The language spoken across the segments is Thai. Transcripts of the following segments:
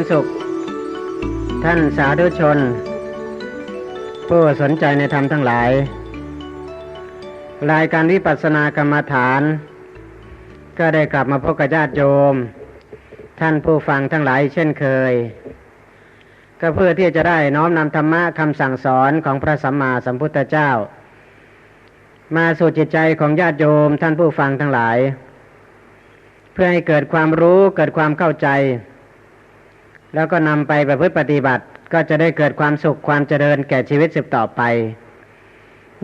จริญสุข ท่านสาธุชน ผู้สนใจในธรรมทั้งหลาย รายการวิปัสสนากรรมฐาน ก็ได้กลับมาพบกับญาติโยม ท่านผู้ฟังทั้งหลายเช่นเคย ก็เพื่อที่จะได้น้อมนำธรรมะคำสั่งสอนของพระสัมมาสัมพุทธเจ้า มาสู่จิตใจของญาติโยมท่านผู้ฟังทั้งหลาย เพื่อให้เกิดความรู้เกิดความเข้าใจ แล้วก็นำไปประพฤติปฏิบัติก็จะได้เกิดความสุขความเจริญแก่ชีวิตสืบต่อไป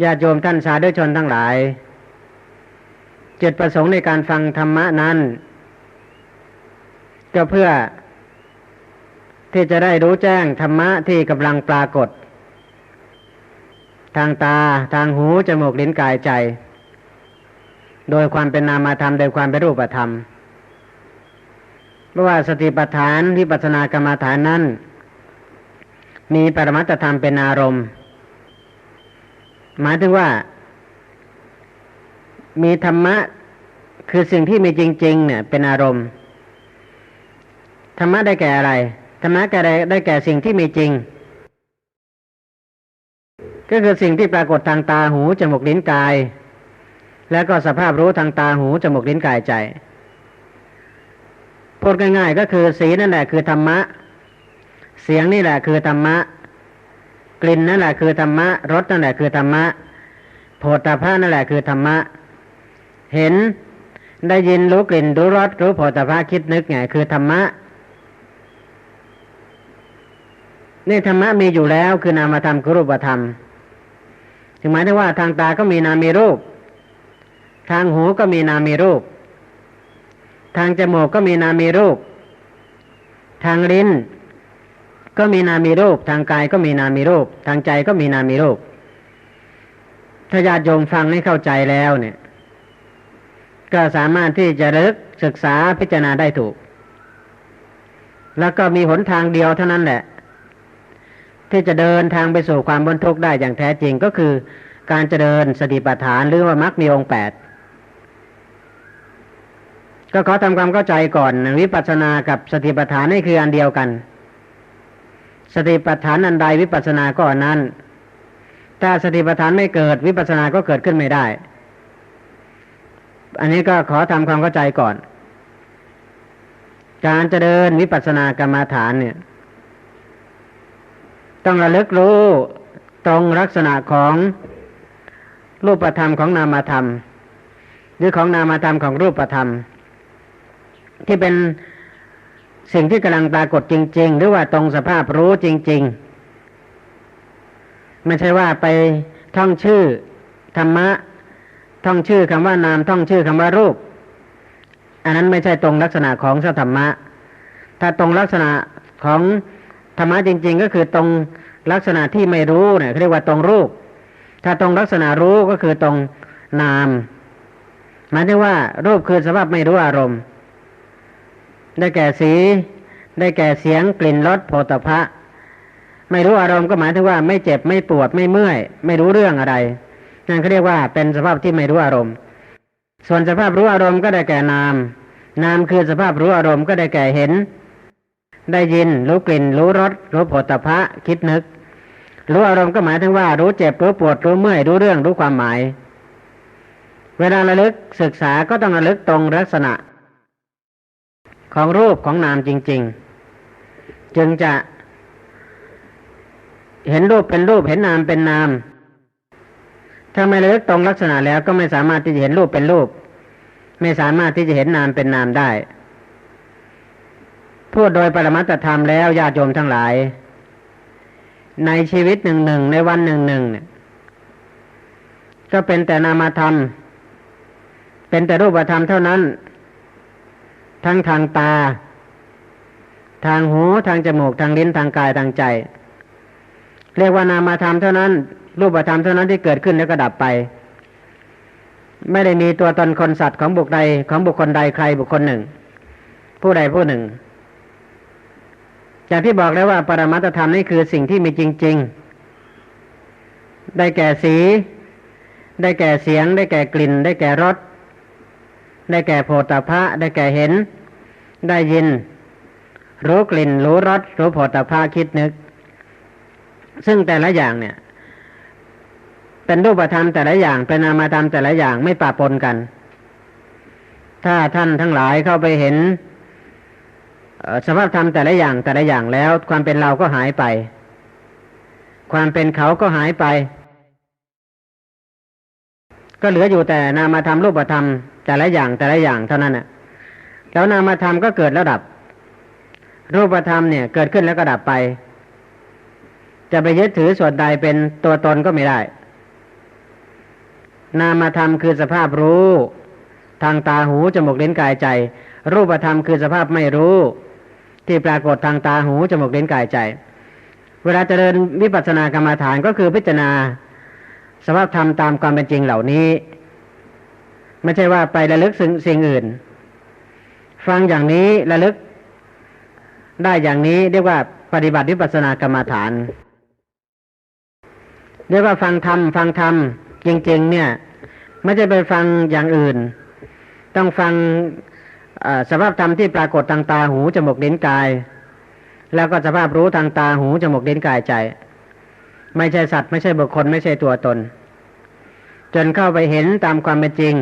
ญาติโยมท่านสาธุชนทั้งหลาย จุดประสงค์ในการฟังธรรมะนั้น ก็เพื่อ ที่จะได้รู้แจ้งธรรมะที่กำลังปรากฏ ทางตาทางหู จมูกลิ้นกายใจ โดยความเป็นนามธรรมโดยความเป็นรูปธรรม เพราะว่าสติปัฏฐานที่ปัสสนากรรมฐานนั้น มีปรมัตธรรมเป็นอารมณ์ หมายถึงว่า มีธรรมะคือสิ่งที่มีจริง ๆ เนี่ย เป็นอารมณ์ ธรรมะได้แก่อะไร ธรรมะแก่ได้แก่สิ่งที่มีจริง ก็คือสิ่งที่ปรากฏทางตาหูจมูกลิ้นกาย แล้วก็สภาพรู้ทางตาหูจมูกลิ้นกายใจ พูดง่ายๆก็คือสีนั่นแหละคือธรรมะ เสียงนี่แหละคือธรรมะ กลิ่นนั่นแหละคือธรรมะรสนั่นแหละคือธรรมะโผฏฐัพพะนั่นแหละคือธรรมะ เห็นได้ยินรู้กลิ่นรู้รสรู้โผฏฐัพพะคิดนึกไงคือธรรมะนี่ธรรมะมีอยู่แล้วคือนามธรรมคือรูปธรรม ถึงหมายถึงว่าทางตาก็มีนามมีรูป ทางหูก็มีนามมีรูป ทางจมูกก็มีนามีรูป ทางลิ้น ก็มีนามีรูป ทางกายก็มีนามีรูป ทางใจก็มีนามีรูป ถ้าญาติโยมฟังให้เข้าใจแล้วเนี่ย ก็สามารถที่จะรึกศึกษาพิจารณาได้ถูก แล้วก็มีหนทางเดียวเท่านั้นแหละ ที่จะเดินทางไปสู่ความบรรทุกข์ได้อย่างแท้จริงก็คือ การเจริญสติปัฏฐานหรือว่ามรรคมีองค์แปด ก็ขอทำความเข้าใจก่อน วิปัสสนากับสติปัฏฐานนี่คืออันเดียวกัน สติปัฏฐานอันใดวิปัสสนาก็อันนั้น ถ้าสติปัฏฐานไม่เกิดวิปัสสนาก็เกิดขึ้นไม่ได้ อันนี้ก็ขอทำความเข้าใจก่อน การเจริญวิปัสสนากรรมาฐานเนี่ย ต้องระลึกรู้ตรงลักษณะของรูปธรรมของนามธรรม หรือของนามธรรมของรูปธรรม ที่เป็นสิ่งที่กำลังปรากฏจริง ๆ หรือว่าตรงสภาพรู้จริง ๆ ไม่ใช่ว่าไปท่องชื่อธรรมะ ท่องชื่อคำว่านาม ท่องชื่อคำว่ารูป อันนั้นไม่ใช่ตรงลักษณะของสธรรมะ ถ้าตรงลักษณะของธรรมะจริง ๆ ก็คือตรงลักษณะที่ไม่รู้เนี่ยเรียกว่าตรงรูป ถ้าตรงลักษณะรู้ก็คือตรงนามหมายถึงว่ารูปคือสภาพไม่รู้อารมณ์ ได้แก่สี ได้แก่เสียงกลิ่นรสโผฏฐะไม่รู้อารมณ์ก็หมายถึงว่าไม่เจ็บไม่ปวดไม่เมื่อย ไม่รู้เรื่องอะไร นั่นเขาเรียกว่าเป็นสภาพที่ไม่รู้อารมณ์ ส่วนสภาพรู้อารมณ์ก็ได้แก่นาม นามคือสภาพรู้อารมณ์ก็ได้แก่เห็น ได้ยิน รู้กลิ่น รู้รสรู้โผฏฐะคิดนึก รู้อารมณ์ก็หมายถึงว่ารู้เจ็บรู้ปวดรู้เมื่อยรู้เรื่องรู้ความหมาย เวลาระลึกศึกษาก็ต้องระลึกตรงลักษณะ ของรูปของนามจริง ๆ จึงจะเห็นรูปเป็นรูปเห็นนามเป็นนาม ถ้าไม่ระลึกตรงลักษณะแล้วก็ไม่สามารถที่จะเห็นรูปเป็นรูป ไม่สามารถที่จะเห็นนามเป็นนามได้ พูดโดยปรมัตธรรมแล้วญาติโยมทั้งหลาย ในชีวิตหนึ่งหนึ่งในวันหนึ่งหนึ่งเนี่ยก็เป็นแต่นามธรรม เป็นแต่รูปธรรมเท่านั้น ทั้งทางตา ทางหูทางจมูกทางลิ้นทางกายทางใจ เรียกว่านามธรรมเท่านั้น รูปธรรมเท่านั้นที่เกิดขึ้นแล้วก็ดับไป ไม่ได้มีตัวตนคนสัตว์ของบุคใดของบุคคลใดใครบุคคลหนึ่ง ผู้ใดผู้หนึ่งอย่างที่บอกแล้วว่าปรมัตธรรมนี่คือสิ่งที่มีจริง ๆ ได้แก่สี ได้แก่เสียง ได้แก่กลิ่น ได้แก่รส ได้แก่โผฏฐะได้แก่เห็น ได้ยิน รู้กลิ่น รู้รสรู้ผลตภาคิดนึก ซึ่งแต่ละอย่างเนี่ย เป็นรูปธรรมแต่ละอย่าง เป็นนามธรรมแต่ละอย่างไม่ปะปนกัน ถ้าท่านทั้งหลายเข้าไปเห็นสภาพธรรมแต่ละอย่างแต่ละอย่างแล้ว ความเป็นเราก็หายไป ความเป็นเขาก็หายไป ก็เหลืออยู่แต่นามธรรมรูปธรรมแต่ละอย่างแต่ละอย่างเท่านั้นน่ะ แล้วนามธรรมก็เกิดแล้วดับ รูปธรรมเนี่ย เกิดขึ้นแล้วก็ดับไป จะไปยึดถือส่วนใดเป็นตัวตนก็ไม่ได้ นามธรรมคือสภาพรู้ ทางตาหูจมูกลิ้นกายใจ รูปธรรมคือสภาพไม่รู้ ที่ปรากฏทางตาหูจมูกเล่นกายใจ เวลาเจริญวิปัสสนากรรมฐานก็คือพิจารณาสภาพธรรมตามความเป็นจริงเหล่านี้ ไม่ใช่ว่าไประลึกสิ่งสิ่งอื่น ฟังอย่างนี้ระลึก ได้อย่างนี้เรียกว่าปฏิบัติวิปัสสนากรรมฐาน เรียกว่าฟังธรรมฟังธรรมจริงๆ เนี่ยไม่ใช่ไปฟังอย่างอื่น ต้องฟังสภาพธรรมที่ปรากฏทางตาหูจมูกลิ้นกาย แล้วก็สภาพรู้ทางตาหูจมูกลิ้นกายใจ ไม่ใช่สัตว์ไม่ใช่บุคคลไม่ใช่ตัวตน จนเข้าไปเห็นตามความเป็นจริง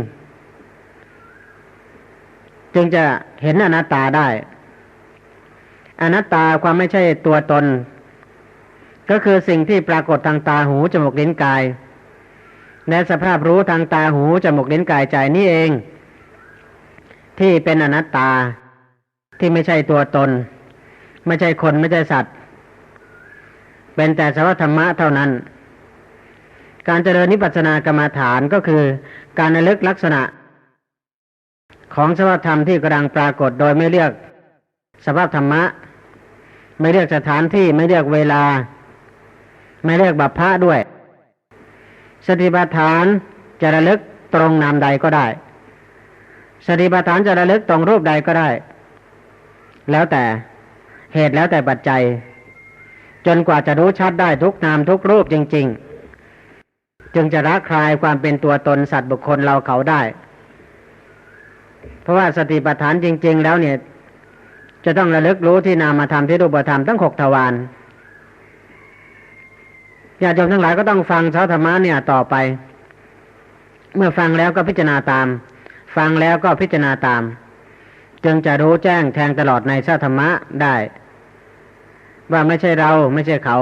จึงจะเห็นอนัตตาได้ อนัตตาความไม่ใช่ตัวตน ก็คือสิ่งที่ปรากฏทางตาหูจมูกลิ้นกายและสภาพรู้ทางตาหูจมูกลิ้นกายใจนี่เอง ที่เป็นอนัตตาที่ไม่ใช่ตัวตน ไม่ใช่คนไม่ใช่สัตว์ เป็นแต่สภาวธรรมะเท่านั้น การเจริญนิพพานากรรมฐานก็คือการระลึกลักษณะ ของสภาพธรรมที่กำลังปรากฏโดยไม่เรียกสภาพธรรมะ ไม่เรียกสถานที่ไม่เรียกเวลา ไม่เรียกบัพพะด้วย สติปัฏฐานจะระลึกตรงนามใดก็ได้ สติปัฏฐานจะระลึกตรงรูปใดก็ได้ แล้วแต่เหตุแล้วแต่ปัจจัย จนกว่าจะรู้ชัดได้ทุกนามทุกรูปจริง ๆ จึงจะรักคลายความเป็นตัวตนสัตว์บุคคลเราเขาได้ เพราะว่าสติปัฏฐานจริง ๆ แล้วเนี่ย จะต้องระลึกรู้ที่นามธรรมที่รูปธรรมทั้งหกทวารญาติโยมทั้งหลายก็ต้องฟังเช้าธรรมะเนี่ยต่อไป เมื่อฟังแล้วก็พิจารณาตาม ฟังแล้วก็พิจารณาตาม จึงจะรู้แจ้งแทงตลอดในสัธรรมะได้ ว่าไม่ใช่เราไม่ใช่เขา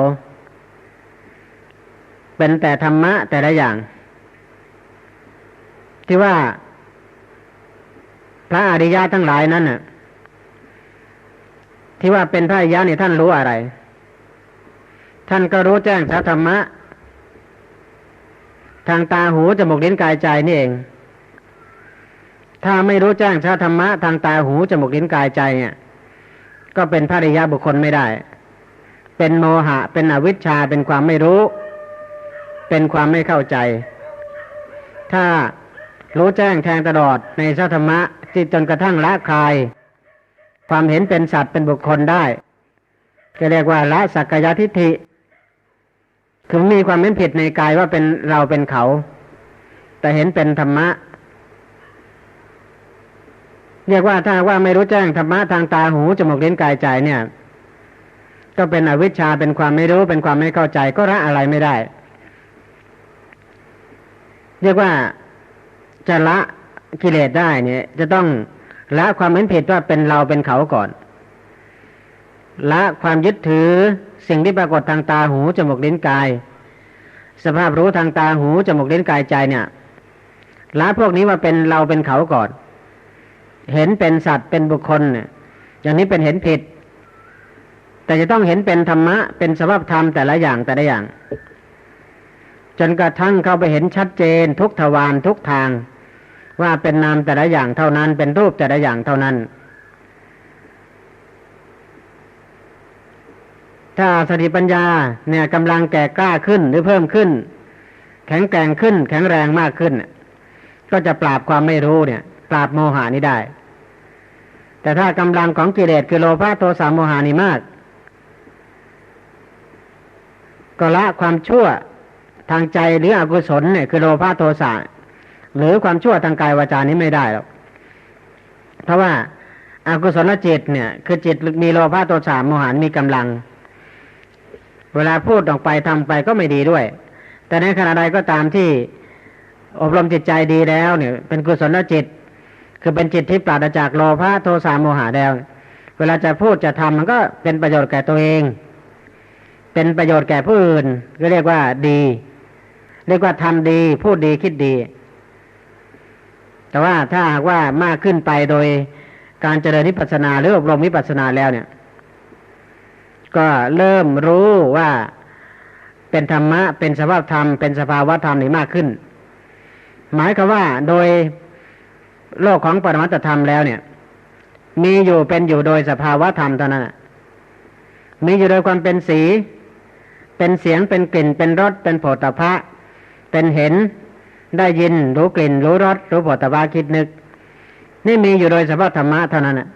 เป็นแต่ธรรมะแต่ละอย่าง ที่ว่า พระอริยะทั้งหลายนั้นน่ะ ที่ว่าเป็นพระอริยะเนี่ยท่านรู้อะไร ท่านก็รู้แจ้งสัธรรมะ ทางตาหูจมูกลิ้นกายใจนี่เอง ถ้าไม่รู้แจ้งชาธรรมะ ทางตาหูจมูกลิ้นกายใจเนี่ย ก็เป็นพระอริยาบุคคลไม่ได้ เป็นโมหะ เป็นอวิชชา เป็นความไม่รู้ เป็นความไม่เข้าใจ ถ้ารู้แจ้งแทงตลอดในชาธรรมะ ที่จนกระทั่งละคาย ความเห็นเป็นสัตว์เป็นบุคคลได้ก็เรียกว่าละสักกายทิฏฐิคือมีความเห็นผิดในกายว่าเป็นเราเป็นเขา แต่เห็นเป็นธรรมะ เรียกว่าถ้าว่าไม่รู้แจ้งธรรมะทางตาหูจมูกลิ้นกายใจเนี่ย ก็เป็นอวิชชาเป็นความไม่รู้เป็นความไม่เข้าใจ ก็ละอะไรไม่ได้ เรียกว่าจะละ กิเลสได้เนี่ย จะต้องละความเห็นผิดว่าเป็นเราเป็นเขาก่อน ละความยึดถือสิ่งที่ปรากฏทางตาหูจมูกลิ้นกาย สภาพรู้ทางตาหูจมูกลิ้นกายใจเนี่ยละพวกนี้ว่าเป็นเราเป็นเขาก่อน เห็นเป็นสัตว์เป็นบุคคลเนี่ยอย่างนี้เป็นเห็นผิด แต่จะต้องเห็นเป็นธรรมะ เป็นสภาพธรรมแต่ละอย่างแต่ละอย่าง จนกระทั่งเข้าไปเห็นชัดเจนทุกทวารทุกทาง ว่าเป็นนามแต่ละอย่างเท่านั้น เป็นรูปแต่ละอย่างเท่านั้น ถ้าสติปัญญาเนี่ยกำลังแก่กล้าขึ้นหรือเพิ่มขึ้น แข็งแกร่งขึ้น แข็งแรงมากขึ้น ก็จะปราบความไม่รู้เนี่ย ปราบโมหานี้ได้ แต่ถ้ากำลังของกิเลสคือโลภะโทสะโมหานี้มาก ก็ละความชั่วทางใจหรืออกุศลเนี่ยคือโลภะโทสะ หรือความชั่วทางกายวาจานี้ไม่ได้หรอกเพราะว่าอกุศลจิตเนี่ย คือจิตมีโลภะโทสะโมหะมีกำลัง เวลาพูดออกไปทำไปก็ไม่ดีด้วย แต่ในขณะใดก็ตามที่อบรมจิตใจดีแล้วเนี่ย เป็นกุศลจิต คือเป็นจิตที่ปราศจากโลภะโทสะโมหะแล้ว เวลาจะพูดจะทำมันก็เป็นประโยชน์แก่ตัวเอง เป็นประโยชน์แก่ผู้อื่น ก็เรียกว่าดี เรียกว่าทำดี พูดดีคิดดี แต่ว่าถ้าหากว่ามากขึ้นไปโดยการเจริญนิพพานาหรืออบรมนิพพานาแล้วเนี่ย ก็เริ่มรู้ว่าเป็นธรรมะ เป็นสภาพธรรม เป็นสภาวะธรรมนี่มากขึ้น หมายคือว่าโดยโลกของปรมัตธรรมแล้วเนี่ย มีอยู่เป็นอยู่โดยสภาวะธรรมเท่านั้นมีอยู่โดยความเป็นสี เป็นเสียงเป็นกลิ่นเป็นรสเป็นโผฏฐะเป็นเห็น ได้ยินรู้กลิ่น รู้รสรู้โผฏฐะคิดนึก นี่มีอยู่โดยสภาพธรรมะเท่านั้นนะ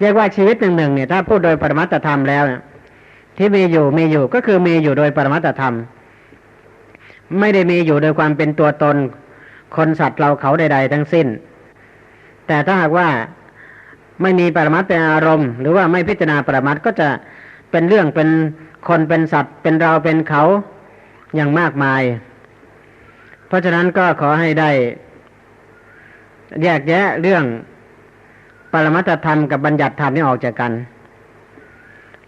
เรียกว่าชีวิตหนึ่งหนึ่งเนี่ยถ้าพูดโดยปรมัตธรรมแล้วเนี่ยที่มีอยู่มีอยู่ก็คือมีอยู่โดยปรมัตธรรม ไม่ได้มีอยู่โดยความเป็นตัวตน คนสัตว์เราเขาใด ๆ ทั้งสิ้น แต่ถ้าหากว่าไม่มีปรมัตเป็นอารมณ์ หรือว่าไม่พิจารณาปรมัตก็จะเป็นเรื่องเป็นคนเป็นสัตว์ เป็นเราเป็นเขาอย่างมากมาย เพราะฉะนั้นก็ขอให้ได้ แยกแยะเรื่องปรมัตธรรมกับบัญญัติธรรมนี่ออกจากกัน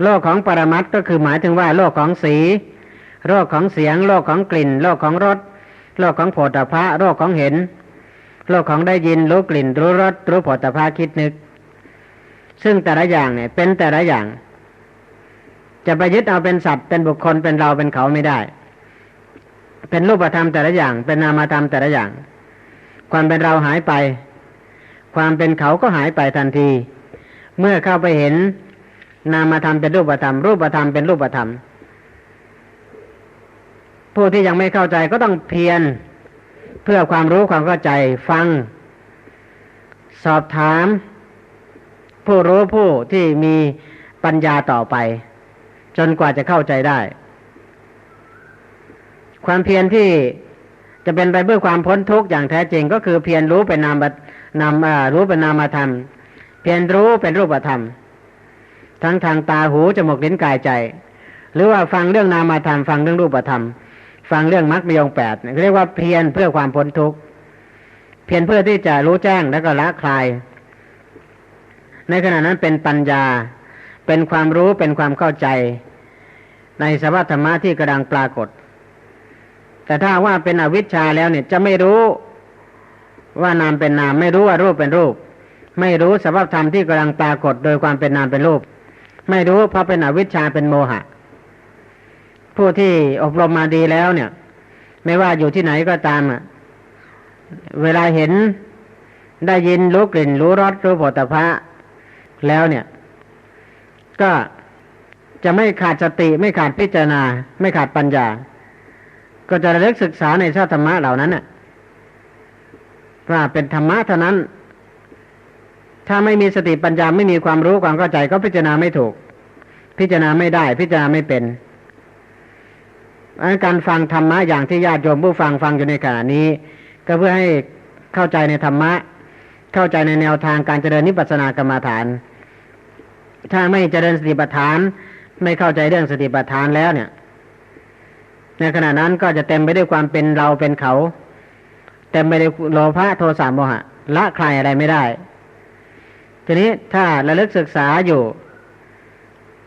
โลกของปรมัตก็คือหมายถึงว่า โลกของสี โลกของเสียง โลกของกลิ่น โลกของรส โลกของโผฏฐะโลกของเห็น โลกของได้ยินรู้กลิ่น รู้รสรู้โผฏฐะคิดนึก ซึ่งแต่ละอย่างเนี่ย เป็นแต่ละอย่าง จะไปยึดเอาเป็นสัตว์เป็นบุคคลเป็นเราเป็นเขาไม่ได้ เป็นรูปธรรมแต่ละอย่าง เป็นนามธรรมแต่ละอย่าง ความเป็นเราหายไป ความเป็นเขาก็หายไปทันที เมื่อเข้าไปเห็น นามธรรมเป็นรูปธรรม รูปธรรมเป็นรูปธรรม ผู้ที่ยังไม่เข้าใจก็ต้องเพียรเพื่อความรู้ความเข้าใจฟัง สอบถาม ผู้รู้ผู้ที่มีปัญญาต่อไป จนกว่าจะเข้าใจได้ ความเพียรที่จะเป็นไปเพื่อความพ้นทุกข์อย่างแท้จริง ก็คือเพียรรู้เป็นนามนามรู้เป็นนามธรรม เพียรรู้เป็นรูปธรรม ทั้งทางตาหูจมูกลิ้นกายใจ หรือว่าฟังเรื่องนามธรรมฟังเรื่องรูปธรรม ฟังเรื่องมรรคมีองแปดเรียกว่าเพียรเพื่อความพ้นทุกข์เพียรเพื่อที่จะรู้แจ้งแล้วก็ละคลาย ในขณะนั้นเป็นปัญญา เป็นความรู้เป็นความเข้าใจ ในสภาพธรรมะที่กระดังปรากฏ แต่ถ้าว่าเป็นอวิชชาแล้วเนี่ยจะไม่รู้ว่านามเป็นนาม ไม่รู้ว่ารูปเป็นรูป ไม่รู้สภาพธรรมที่กำลังปรากฏโดยความเป็นนามเป็นรูป ไม่รู้เพราะเป็นอวิชชาเป็นโมหะ ผู้ที่อบรมมาดีแล้วเนี่ย ไม่ว่าอยู่ที่ไหนก็ตามอะเวลาเห็นได้ยินรู้กลิ่น รู้รสรู้ผลิตภัณฑ์แล้วเนี่ย ก็จะไม่ขาดสติ ไม่ขาดพิจารณา ไม่ขาดปัญญา ก็จะระลึกศึกษาในชาติธรรมะเหล่านั้นน่ะว่าเป็นธรรมะเท่านั้น ถ้าไม่มีสติปัญญาไม่มีความรู้ความเข้าใจก็พิจารณาไม่ถูก พิจารณาไม่ได้ พิจารณาไม่เป็นการฟังธรรมะอย่างที่ญาติโยมผู้ฟังฟังอยู่ในขณะนี้ ก็เพื่อให้เข้าใจในธรรมะ เข้าใจในแนวทางการเจริญนิพพานกรรมฐาน ถ้าไม่เจริญสติปัฏฐาน ไม่เข้าใจเรื่องสติปัฏฐานแล้วเนี่ย ในขณะนั้นก็จะเต็มไปด้วยความเป็นเราเป็นเขา เต็มไปด้วยโลภะโทสะโมหะ ละคลายอะไรไม่ได้ ทีนี้ถ้าระลึกศึกษาอยู่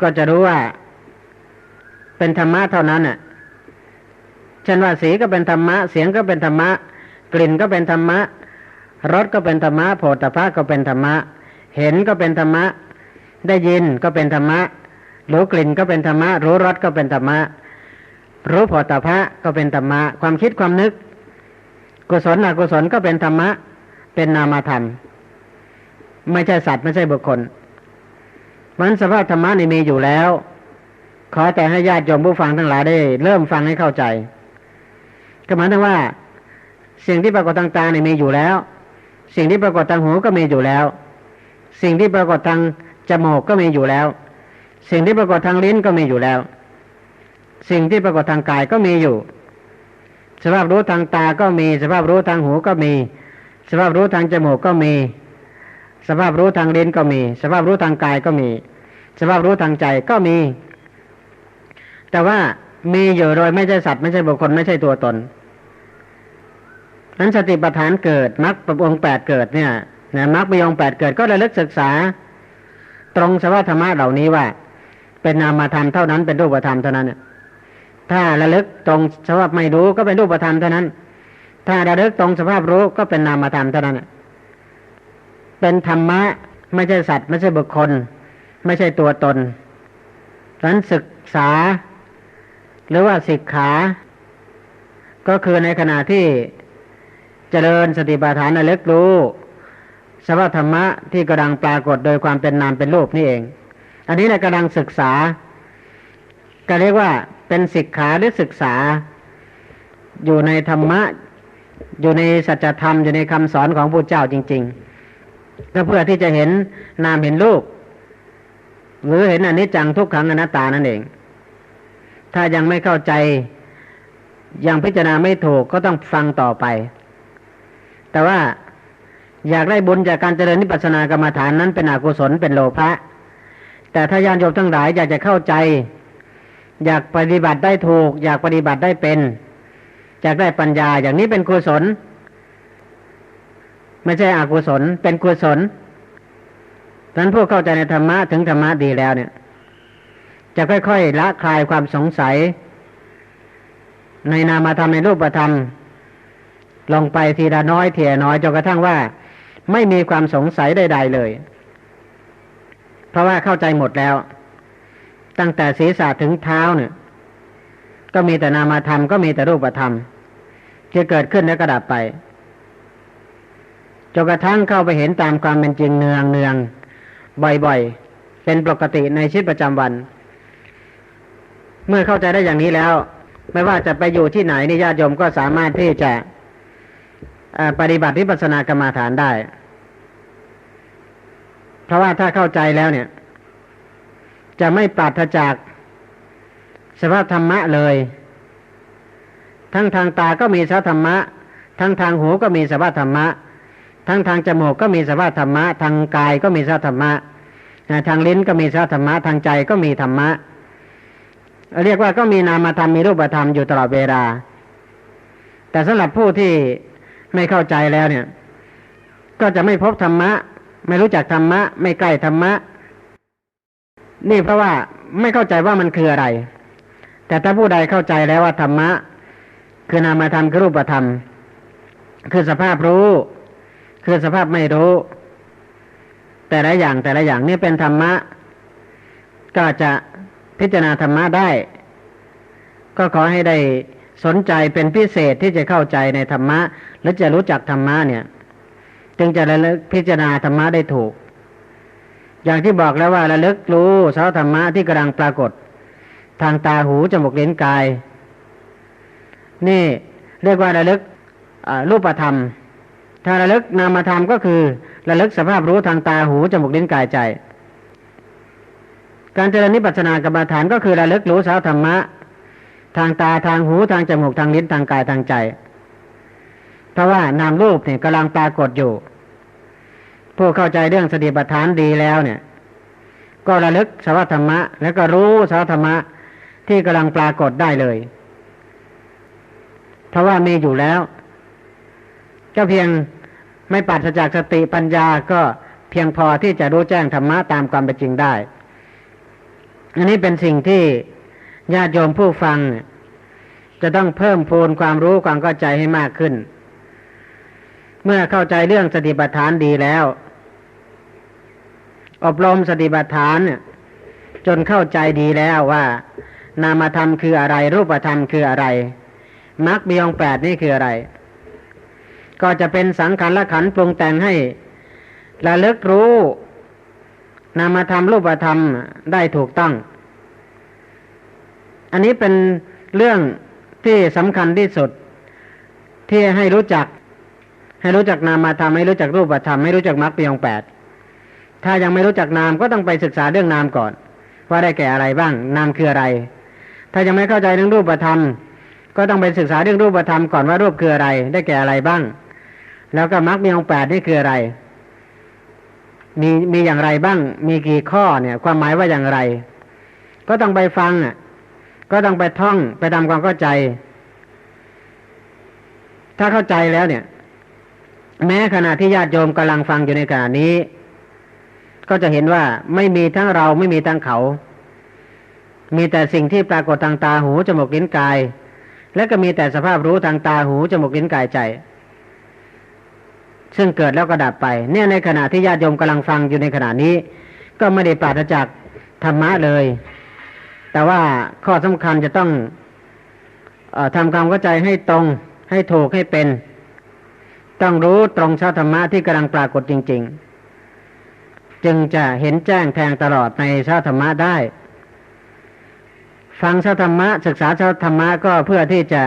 ก็จะรู้ว่า เป็นธรรมะเท่านั้นน่ะเช่นว่าสีก็เป็นธรรมะ เสียงก็เป็นธรรมะ กลิ่นก็เป็นธรรมะรสก็เป็นธรรมะโผฏฐะก็เป็นธรรมะ เห็นก็เป็นธรรมะ ได้ยินก็เป็นธรรมะ รู้กลิ่นก็เป็นธรรมะ รู้รสก็เป็นธรรมะ รู้โผฏฐะก็เป็นธรรมะ ความคิดความนึก กุศลอกุศลก็เป็นธรรมะ เป็นนามธรรม ไม่ใช่สัตว์ไม่ใช่บุคคลมันสภาพธรรมะนี่มีอยู่แล้ว ขอแต่ให้ญาติโยมผู้ฟังทั้งหลายได้ เริ่มฟังให้เข้าใจ ก็หมายถึงว่า สิ่งที่ปรากฏทางตาเนี่ยมีอยู่แล้ว สิ่งที่ปรากฏทางหูก็มีอยู่แล้ว สิ่งที่ปรากฏทางจมูกก็มีอยู่แล้ว สิ่งที่ปรากฏทางลิ้นก็มีอยู่แล้ว สิ่งที่ปรากฏทางกายก็มีอยู่ สภาพรู้ทางตาก็มี สภาพรู้ทางหูก็มี สภาพรู้ทางจมูกก็มี สภาพรู้ทางลิ้นก็มี สภาพรู้ทางกายก็มี สภาพรู้ทางใจก็มี แต่ว่ามีอยู่โดยไม่ใช่สัตว์ไม่ใช่บุคคลไม่ใช่ตัวตนนั้นสติปัฏฐานเกิดมรรคประองแปดเกิดเนี่ยนะมรรคมีองแปดเกิดก็ระลึกศึกษา ตรงสภาพธรรมะเหล่านี้ว่า เป็นนามธรรมเท่านั้นเป็นรูปธรรมเท่านั้นเนี่ย ถ้าระลึกตรงสภาพไม่รู้ก็เป็นรูปธรรมเท่านั้น ถ้าระลึกตรงสภาพรู้ก็เป็นนามธรรมเท่านั้นเป็นธรรมะไม่ใช่สัตว์ ไม่ใช่บุคคล ไม่ใช่ตัวตนนั้นศึกษา หรือว่าศิกขา ก็คือในขณะที่เจริญสติปัฏฐานระลึกรู้สภาพธรรมะที่กำลังปรากฏโดยความเป็นนามเป็นรูปนี่เอง อันนี้แหละกำลังศึกษา ก็เรียกว่า เป็นศิกขาหรือศึกษา อยู่ในธรรมะ อยู่ในสัจธรรมอยู่ในคำสอนของพระเจ้าจริง ๆ ก็เพื่อที่จะเห็นนามเห็นรูปหรือเห็นอนิจจังทุกขังอนัตตานั่นเอง ถ้ายังไม่เข้าใจยังพิจารณาไม่ถูกก็ต้องฟังต่อไป แต่ว่าอยากได้บุญจากการเจริญนิพพานกรรมฐานนั้นเป็นอกุศลเป็นโลภะแต่ถ้าญาณโยมทั้งหลายอยากจะเข้าใจ อยากปฏิบัติได้ถูก อยากปฏิบัติได้เป็น อยากได้ปัญญาอย่างนี้เป็นกุศล ไม่ใช่อกุศล เป็นกุศลดังนั้นผู้เข้าใจในธรรมะถึงธรรมะดีแล้วเนี่ย จะค่อยๆละคลายความสงสัย ในนามธรรมในรูปธรรมลงไปทีละน้อยเทียน้อยจนกระทั่งว่า ไม่มีความสงสัยใดๆเลย เพราะว่าเข้าใจหมดแล้ว ตั้งแต่ศีรษะถึงเท้าเนี่ย ก็มีแต่นามธรรมก็มีแต่รูปธรรมที่เกิดขึ้นแล้วก็ดับไปจนกระทั่งเข้าไปเห็นตามความเป็นจริงเนืองเนืองบ่อยๆ เป็นปกติในชีวิตประจำวัน เมื่อเข้าใจได้อย่างนี้แล้ว ไม่ว่าจะไปอยู่ที่ไหนนี่ญาติโยมก็สามารถที่จะปฏิบัติวิปัสสนากรรมาฐานได้ เพราะว่าถ้าเข้าใจแล้วเนี่ย จะไม่ปราศจากสภาพธรรมะเลย ทั้งทางตาก็มีสภาพธรรมะ ทั้งทางหูก็มีสภาพธรรมะ ทั้งทางจมูกก็มีสภาพธรรมะ ทางกายก็มีสภาพธรรมะ ทางลิ้นก็มีสภาพธรรมะ ทางใจก็มีธรรมะ เรียกว่าก็มีนามธรรมมีรูปธรรมอยู่ตลอดเวลา แต่สำหรับผู้ที่ไม่เข้าใจแล้วเนี่ย ก็จะไม่พบธรรมะ ไม่รู้จักธรรมะ ไม่ใกล้ธรรมะ นี่เพราะว่าไม่เข้าใจว่ามันคืออะไร แต่ถ้าผู้ใดเข้าใจแล้วว่าธรรมะ คือนามธรรมคือรูปธรรม คือสภาพรู้ คือสภาพไม่รู้ แต่ละอย่างแต่ละอย่างนี่เป็นธรรมะ ก็จะพิจารณาธรรมะได้ ก็ขอให้ได้สนใจเป็นพิเศษที่จะเข้าใจในธรรมะ และจะรู้จักธรรมะเนี่ย จึงจะระลึกพิจารณาธรรมะได้ถูก อย่างที่บอกแล้วว่าระลึกรู้สาธรรมะที่กำลังปรากฏ ทางตาหูจมูกเลนกาย นี่เรียกว่าระลึกรูปธรรม ถ้าระลึกนามธรรมก็คือระลึกสภาพรู้ทางตาหูจมูกเลนกายใจ การเจริญนิพพานกรรมฐานก็คือระลึกรู้สาธรรมะ ทางตาทางหูทางจมูกทางลิ้นทางกายทางใจ เพราะว่านามรูปเนี่ยกำลังปรากฏอยู่ ผู้เข้าใจเรื่องสติปัฏฐานดีแล้วเนี่ย ก็ระลึกสวัธรรมะ แล้วก็รู้สวัธรรมะที่กำลังปรากฏได้เลย เพราะว่ามีอยู่แล้ว ก็เพียงไม่ปัสจากสติปัญญาก็เพียงพอที่จะรู้แจ้งธรรมะตามความเป็นจริงได้ อันนี้เป็นสิ่งที่ญาติโยมผู้ฟัง จะต้องเพิ่มพูนความรู้ความเข้าใจให้มากขึ้น เมื่อเข้าใจเรื่องสติปัฏฐานดีแล้ว อบรมสติปัฏฐานจนเข้าใจดีแล้วว่า นามธรรมคืออะไร รูปธรรมคืออะไรมรรคมีองแปดนี่คืออะไร ก็จะเป็นสังขารละขันปรุงแต่งให้ระลึกรู้นามธรรมรูปธรรมได้ถูกต้อง อันนี้เป็นเรื่องที่สำคัญที่สุด ที่ให้รู้จัก ให้รู้จักนามธรรมให้รู้จักรูปธรรมให้รู้จักมรรคปีองแปด ถ้ายังไม่รู้จักนามก็ต้องไปศึกษาเรื่องนามก่อน ว่าได้แก่อะไรบ้าง นามคืออะไร ถ้ายังไม่เข้าใจเรื่องรูปธรรม ก็ต้องไปศึกษาเรื่องรูปธรรมก่อนว่ารูปคืออะไร ได้แก่อะไรบ้าง แล้วก็มรรคมีองแปดนี่คืออะไร มีมีอย่างไรบ้าง มีกี่ข้อเนี่ย ความหมายว่าอย่างไร ก็ต้องไปฟังอะ ก็ต้องไปท่องไปทำความเข้าใจ ถ้าเข้าใจแล้วเนี่ย แม้ขณะที่ญาติโยมกำลังฟังอยู่ในขณะนี้ ก็จะเห็นว่าไม่มีทั้งเราไม่มีทั้งเขา มีแต่สิ่งที่ปรากฏทางตาหูจมูกลิ้นกาย และก็มีแต่สภาพรู้ทางตาหูจมูกลิ้นกายใจ ซึ่งเกิดแล้วก็ดับไป เนี่ยในขณะที่ญาติโยมกำลังฟังอยู่ในขณะนี้ ก็ไม่ได้ปราศจากธรรมะเลย แต่ว่าข้อสำคัญจะต้องอทำความเข้าใจให้ตรงให้ถูกให้เป็น ต้องรู้ตรงชาธรรมะที่กำลังปรากฏจริง ๆ จึงจะเห็นแจ้งแทงตลอดในชาธรรมะได้ ฟังชาธรรมะ ศึกษาชาธรรมะก็เพื่อที่จะ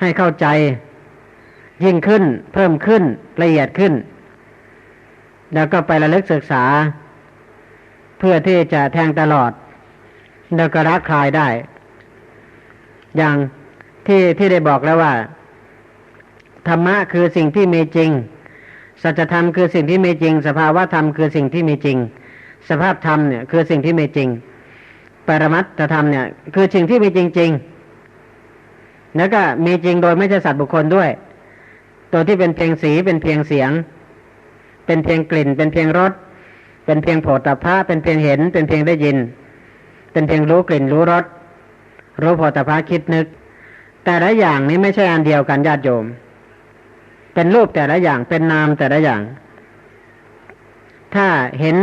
ให้เข้าใจยิ่งขึ้น เพิ่มขึ้นละเอียดขึ้น แล้วก็ไประลึกศึกษา เพื่อที่จะแทงตลอด แล้วก็รักคลายได้ อย่างที่ที่ได้บอกแล้วว่า ธรรมะคือสิ่งที่มีจริง สัจธรรมคือสิ่งที่มีจริง สภาวะธรรมคือสิ่งที่มีจริง สภาพธรรมเนี่ยคือสิ่งที่มีจริง ปรมัตถธรรมเนี่ยคือสิ่งที่มีจริง ๆ แล้วก็มีจริงโดยไม่ใช่สัตว์บุคคลด้วย ตัวที่เป็นเพียงสีเป็นเพียงเสียง เป็นเพียงกลิ่น เป็นเพียงรส เป็นเพียงโผฏฐัพพะเป็นเพียงเห็น เป็นเพียงได้ยิน เป็นเพียงรู้กลิ่นรู้รสรู้โผฏฐัพพะคิดนึก แต่ละอย่างนี้ไม่ใช่อันเดียวกันญาติโยม เป็นรูปแต่ละอย่าง เป็นนามแต่ละอย่าง ถ้าเห็น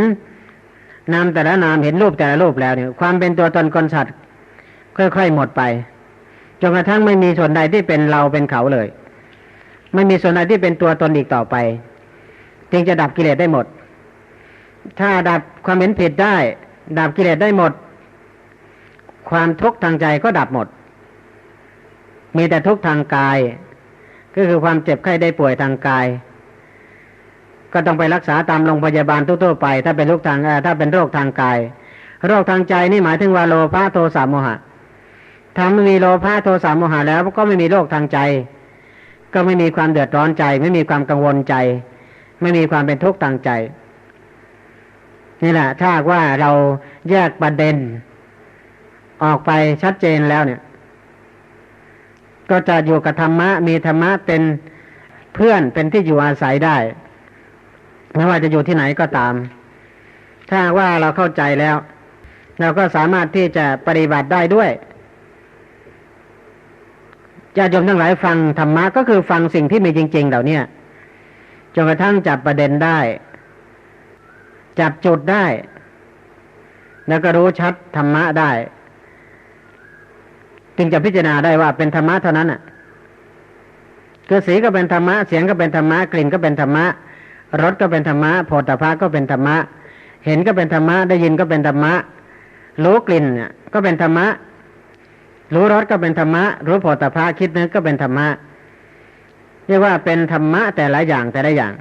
นามแต่ละนามเห็นรูปแต่ละรูปแล้วเนี่ย ความเป็นตัวตนกนสัตว์ค่อยๆหมดไปจนกระทั่งไม่มีส่วนใดที่เป็นเราเป็นเขาเลย ไม่มีส่วนใดที่เป็นตัวตนอีกต่อไป จึงจะดับกิเลสได้หมด ถ้าดับความเห็นผิดได้ ดับกิเลสได้หมด ความทุกข์ทางใจก็ดับหมด มีแต่ทุกข์ทางกาย ก็คือความเจ็บไข้ได้ป่วยทางกาย ก็ต้องไปรักษาตามโรงพยาบาลทั่วๆไป ถ้าเป็นโรคทางถ้าเป็นโรคทางกาย โรคทางใจนี่หมายถึงว่าโลภะโทสะโมหะถ้าไม่มีโลภะโทสะโมหะแล้วก็ไม่มีโรคทางใจ ก็ไม่มีความเดือดร้อนใจ ไม่มีความกังวลใจ ไม่มีความเป็นทุกข์ทางใจ นี่แหละ ถ้าว่าเราแยกประเด็น ออกไปชัดเจนแล้วเนี่ย ก็จะอยู่กับธรรมะมีธรรมะเป็นเพื่อนเป็นที่อยู่อาศัยได้ไม่ว่าจะอยู่ที่ไหนก็ตาม ถ้าว่าเราเข้าใจแล้ว เราก็สามารถที่จะปฏิบัติได้ด้วยญาติโยมทั้งหลายฟังธรรมะก็คือฟังสิ่งที่มีจริง ๆ เหล่านี้จนกระทั่งจับประเด็นได้ จับจุดได้ แล้วก็รู้ชัดธรรมะได้ จึงจะพิจารณาได้ว่าเป็นธรรมะเท่านั้นอะคือสีก็เป็นธรรมะเสียงก็เป็นธรรมะกลิ่นก็เป็นธรรมะรสก็เป็นธรรมะโผฏฐัพพะก็เป็นธรรมะ เห็นก็เป็นธรรมะได้ยินก็เป็นธรรมะรู้กลิ่นเนี่ยก็เป็นธรรมะ รู้รสก็เป็นธรรมะ รู้โผฏฐัพพะคิดนึกก็เป็นธรรมะเรียกว่าเป็นธรรมะแต่ละอย่างแต่ละอย่าง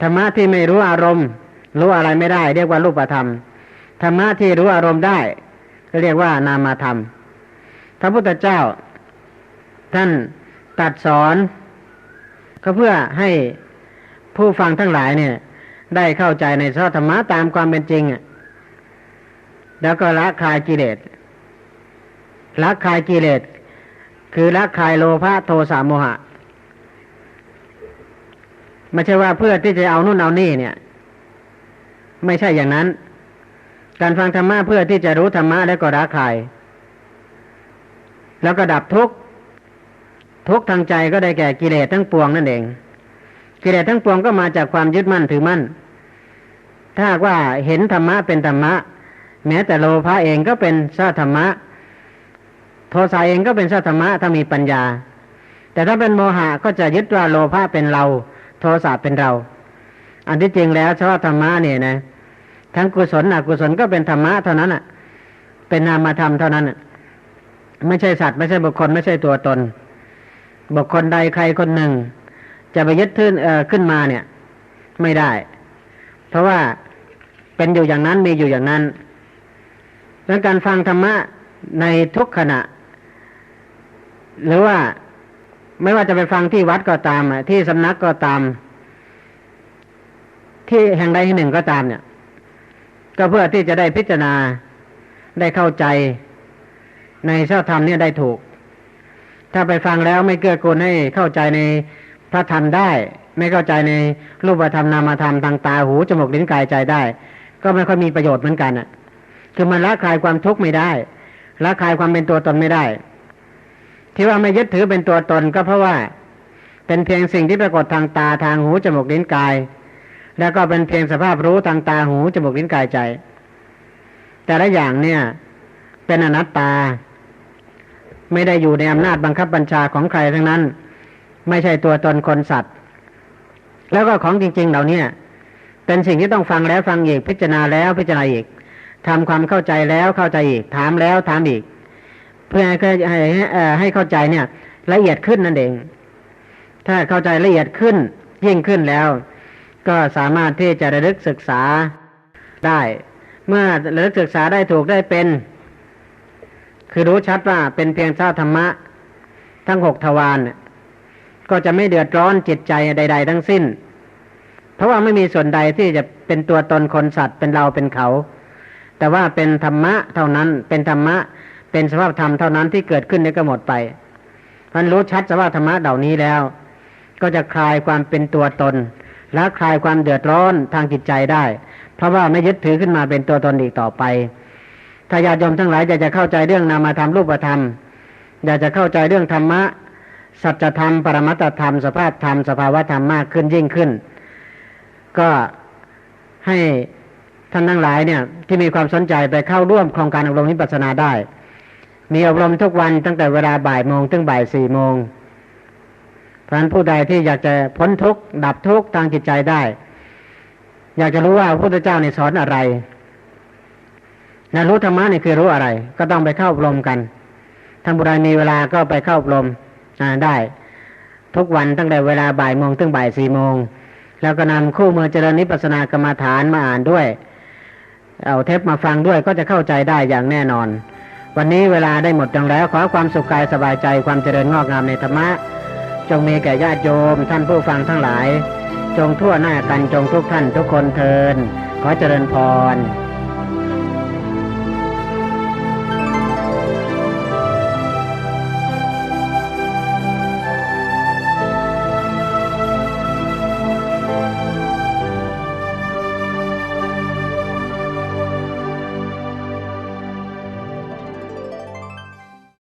ธรรมะที่ไม่รู้อารมณ์ รู้อะไรไม่ได้ เรียกว่ารูปธรรมธรรมะที่รู้อารมณ์ได้ ก็เรียกว่านามธรรม พระพุทธเจ้า ท่านตัดสอน ก็เพื่อให้ผู้ฟังทั้งหลายเนี่ย ได้เข้าใจในสธรรมะตามความเป็นจริงแล้วก็ละคลายกิเลสละคลายกิเลสคือละคลายโลภะโทสะโมหะไม่ใช่ว่าเพื่อที่จะเอานู่นเอานี่เนี่ย ไม่ใช่อย่างนั้น การฟังธรรมะเพื่อที่จะรู้ธรรมะแล้วก็ละคลาย แล้วก็ดับทุกข์ทุกทางใจก็ได้แก่กิเลสทั้งปวงนั่นเอง กิเลสทั้งปวงก็มาจากความยึดมั่นถือมั่น ถ้าว่าเห็นธรรมะเป็นธรรมะ แม้แต่โลภะเองก็เป็นซาธรรมะ โทสะเองก็เป็นซาธรรมะถ้ามีปัญญา แต่ถ้าเป็นโมหะก็จะยึดว่าโลภะเป็นเรา โทสะเป็นเรา อันที่จริงแล้วชอธรรมะเนี่ยนะทั้งกุศลอกุศลก็เป็นธรรมะเท่านั้นอะ เป็นนามธรรมเท่านั้นอะ ไม่ใช่สัตว์ไม่ใช่บุคคลไม่ใช่ตัวตน บุคคลใดใครคนหนึ่ง จะไปยึดขึ้นเอ่อขึ้นมาเนี่ย ไม่ได้ เพราะว่าเป็นอยู่อย่างนั้นมีอยู่อย่างนั้นและการฟังธรรมะในทุกขณะ หรือว่าไม่ว่าจะไปฟังที่วัดก็ตามที่สำนักก็ตาม ที่แห่งใดแห่งหนึ่งก็ตามเนี่ย ก็เพื่อที่จะได้พิจารณาได้เข้าใจ ในเจ้าธรรมเนี่ยได้ถูก ถ้าไปฟังแล้วไม่เกื้อกูลให้เข้าใจในพระธรรมได้ ไม่เข้าใจในรูปธรรมนามธรรมทางตาหูจมูกลิ้นกายใจได้ ก็ไม่ค่อยมีประโยชน์เหมือนกันอะ คือมันละคลายความทุกข์ไม่ได้ละคลายความเป็นตัวตนไม่ได้ ที่ว่าไม่ยึดถือเป็นตัวตนก็เพราะว่า เป็นเพียงสิ่งที่ปรากฏทางตาทางหูจมูกลิ้นกาย แล้วก็เป็นเพียงสภาพรู้ทางตาหูจมูกลิ้นกายใจ แต่ละอย่างเนี่ย เป็นอนัตตา ไม่ได้อยู่ในอำนาจบังคับบัญชาของใครทั้งนั้น ไม่ใช่ตัวตนคนสัตว์ แล้วก็ของจริง ๆ เหล่านี้เป็นสิ่งที่ต้องฟังแล้วฟังอีกพิจารณาแล้วพิจารณาอีกทำความเข้าใจแล้วเข้าใจอีก ถามแล้วถามอีก เพื่อให้ให้เข้าใจเนี่ย ละเอียดขึ้นนั่นเอง ถ้าเข้าใจละเอียดขึ้น ยิ่งขึ้นแล้ว ก็สามารถที่จะระลึกศึกษาได้ เมื่อระลึกศึกษาได้ถูกได้เป็น คือรู้ชัดว่าเป็นเพียงเจ้าธรรมะ ทั้งหกทวารก็จะไม่เดือดร้อนจิตใจใด ๆ ทั้งสิ้น เพราะว่าไม่มีส่วนใดที่จะเป็นตัวตนคนสัตว์เป็นเราเป็นเขา แต่ว่าเป็นธรรมะเท่านั้นเป็นธรรมะ เป็นสภาพธรรมเท่านั้นที่เกิดขึ้นในก็หมดไปมันรู้ชัดสภาพธรรมะเหล่านี้แล้ว ก็จะคลายความเป็นตัวตน และคลายความเดือดร้อนทางจิตใจได้ เพราะว่าไม่ยึดถือขึ้นมาเป็นตัวตนอีกต่อไป ถ้าญาติโยมทั้งหลายอยากจะเข้าใจเรื่องนามธรรมรูปธรรม อยากจะเข้าใจเรื่องธรรมะ สัจธรรม ปรมัตธรรม สภาพธรรม สภาวธรรมมากขึ้นยิ่งขึ้น ก็ให้ท่านทั้งหลายเนี่ย ที่มีความสนใจไปเข้าร่วมโครงการอบรมวิปัสสนาได้ มีอบรมทุกวันตั้งแต่เวลาบ่ายโมงถึงบ่ายสี่โมงเพราะฉะนั้นผู้ใดที่อยากจะพ้นทุกข์ดับทุกข์ทางจิตใจได้ อยากจะรู้ว่าพระพุทธเจ้าในสอนอะไร นะรู้ธรรมะนี่คือรู้อะไร ก็ต้องไปเข้าอบรมกันท่านบุไรมีเวลาก็ไปเข้าอบรมได้ ทุกวันตั้งแต่เวลาบ่ายโมงถึงบ่ายสี่โมง แล้วก็นำคู่มือเจริญนิพพานากรรมฐานมาอ่านด้วย เอาเทปมาฟังด้วยก็จะเข้าใจได้อย่างแน่นอน วันนี้เวลาได้หมดลงแล้ว ขอความสุขกายสบายใจความเจริญงอกงามในธรรมะ จงมีแก่ญาติโยม ท่านผู้ฟังทั้งหลาย จงทั่วหน้ากันจงทุกท่านทุกคนเทินขอเจริญพร